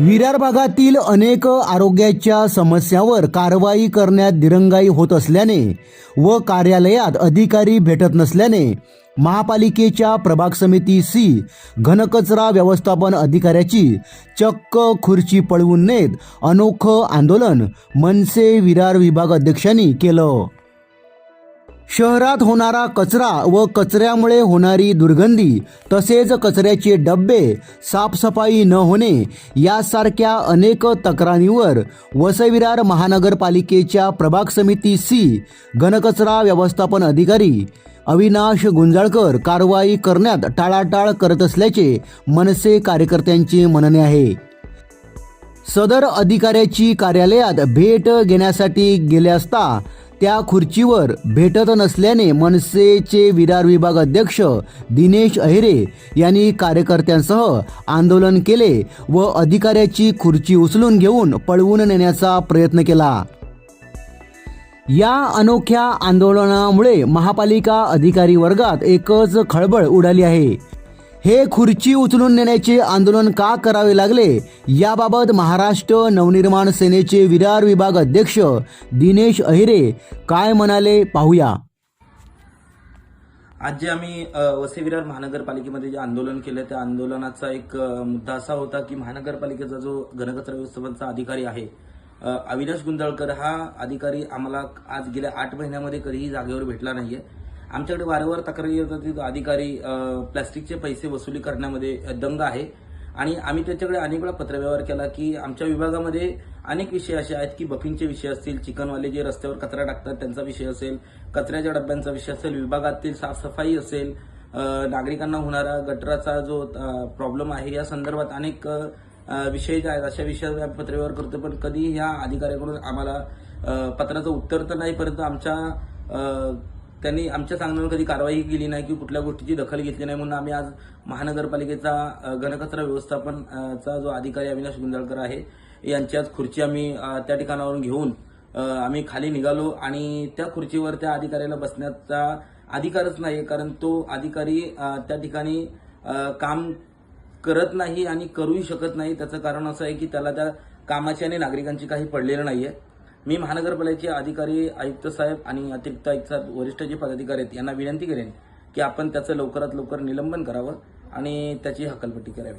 विरार भागातील अनेक आरोग्याच्या समस्यावर कारवाई करण्यात दिरंगाई होत असल्याने व कार्यालयात अधिकारी भेटत नसल्याने महापालिकेच्या प्रभाग समिती सी घनकचरा व्यवस्थापन अधिकाऱ्याची चक्क खुर्ची पळवून नेत अनोखं आंदोलन मनसे विरार विभाग अध्यक्षांनी केलं. शहरात होणारा कचरा व कचऱ्यामुळे होणारी दुर्गंधी तसेच कचऱ्याचे डब्बे साफसफाई न होणे यासारख्या अनेक तक्रारींवर वसविरार महानगरपालिकेच्या प्रभाग समिती सी घनकचरा व्यवस्थापन अधिकारी अविनाश गुंजाळकर कारवाई करण्यात टाळाटाळ करत असल्याचे मनसे कार्यकर्त्यांचे म्हणणे आहे. सदर अधिकाऱ्याची कार्यालयात भेट घेण्यासाठी गेले असता त्या खुर्चीवर भेटत नसल्याने मनसेचे विरार विभाग अध्यक्ष दिनेश अहिरे यांनी कार्यकर्त्यांसह आंदोलन केले व अधिकाऱ्याची खुर्ची उचलून घेऊन पळवून नेण्याचा प्रयत्न केला. या अनोख्या आंदोलनामुळे महापालिका अधिकारी वर्गात एकच खळबळ उडाली आहे. हे खुर्ची उचलून नेण्याचे आंदोलन का करावे लागले? याबाबत महाराष्ट्र नवनिर्माण सेनेचे विरार विभाग अध्यक्ष दिनेश अहिरे काय म्हणाले पाहूया. आज जे आम्ही अ, वसई विरार महानगरपालिकेमध्ये जे आंदोलन केलं त्या आंदोलनाचा एक मुद्दा असा होता की महानगरपालिकेचा जो घनकचरा व्यवस्थापनचा अधिकारी आहे अविनाश गुंजाळकर हा अधिकारी आम्हाला आज गेल्या आठ महिन्यामध्ये कधीही जागेवर भेटला नाहीये. आमच्याकडे वारंवार तक्रारी येत होती. तो अधिकारी प्लॅस्टिकचे पैसे वसुली करण्यामध्ये दंग आहे. आणि आम्ही त्याच्याकडे अनेक वेळा पत्रव्यवहार केला की आमच्या विभागामध्ये अनेक विषय असे आहेत की बफिंगचे विषय असतील चिकनवाले जे रस्त्यावर कचरा टाकतात त्यांचा विषय असेल कचऱ्याच्या डब्यांचा विषय असेल विभागातील साफसफाई असेल नागरिकांना होणारा गटराचा जो प्रॉब्लेम आहे या संदर्भात अनेक विषय जे आहेत अशा विषयावर आम्ही पत्रव्यवहार करतो. पण कधी या अधिकाऱ्याकडून आम्हाला पत्राचं उत्तर तर नाही परंतु आमच्या त्यांनी आमच्या सांगण्यावर कधी कारवाई केली नाही की कुठल्या गोष्टीची दखल घेतली नाही म्हणून आम्ही आज महानगरपालिकेचा घनकचरा व्यवस्थापनचा जो अधिकारी अविनाश गुंजाळकर आहे यांची आज खुर्ची आम्ही त्या ठिकाणावरून घेऊन आम्ही खाली निघालो आणि त्या खुर्चीवर त्या अधिकाऱ्याला बसण्याचा अधिकारच नाही कारण तो अधिकारी त्या ठिकाणी काम करत नाही आणि करूही शकत नाही. त्याचं कारण असं आहे की त्याला त्या कामाची आणि नागरिकांची काही पडलेलं नाही आहे मी महानगरपालिकेचे अधिकारी आयुक्त साहेब आणि अतिरिक्त आयुक्त साहेब वरिष्ठ जे पदाधिकारी आहेत यांना विनंती करेन की आपण त्याचं लवकरात लवकर निलंबन करावं आणि त्याची हकालपट्टी करावी.